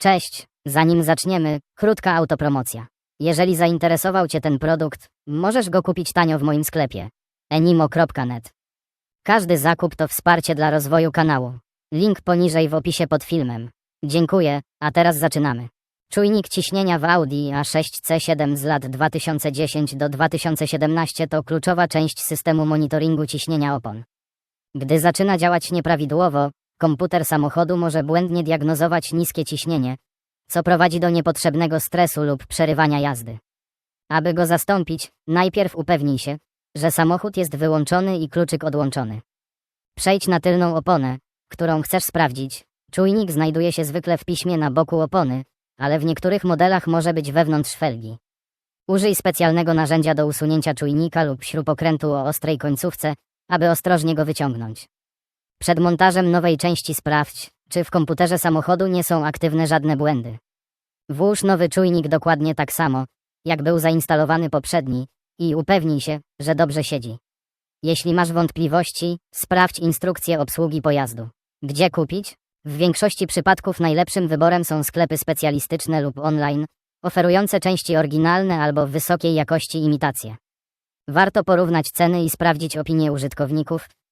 Cześć, zanim zaczniemy, krótka autopromocja. Jeżeli zainteresował Cię ten produkt, możesz go kupić tanio w moim sklepie enimo.net. Każdy zakup to wsparcie dla rozwoju kanału. Link poniżej w opisie pod filmem. Dziękuję, a teraz zaczynamy. Czujnik ciśnienia w Audi A6C7 z lat 2010 do 2017 to kluczowa część systemu monitoringu ciśnienia opon. Gdy zaczyna działać nieprawidłowo, komputer samochodu może błędnie diagnozować niskie ciśnienie, co prowadzi do niepotrzebnego stresu lub przerywania jazdy. Aby go zastąpić, najpierw upewnij się, że samochód jest wyłączony i kluczyk odłączony. Przejdź na tylną oponę, którą chcesz sprawdzić. Czujnik znajduje się zwykle w piśmie na boku opony, ale w niektórych modelach może być wewnątrz felgi. Użyj specjalnego narzędzia do usunięcia czujnika lub śrubokrętu o ostrej końcówce, aby ostrożnie go wyciągnąć. Przed montażem nowej części sprawdź, czy w komputerze samochodu nie są aktywne żadne błędy. Włóż nowy czujnik dokładnie tak samo, jak był zainstalowany poprzedni i upewnij się, że dobrze siedzi. Jeśli masz wątpliwości, sprawdź instrukcję obsługi pojazdu. Gdzie kupić? W większości przypadków najlepszym wyborem są sklepy specjalistyczne lub online, oferujące części oryginalne albo wysokiej jakości imitacje. Warto porównać ceny i sprawdzić opinie użytkowników,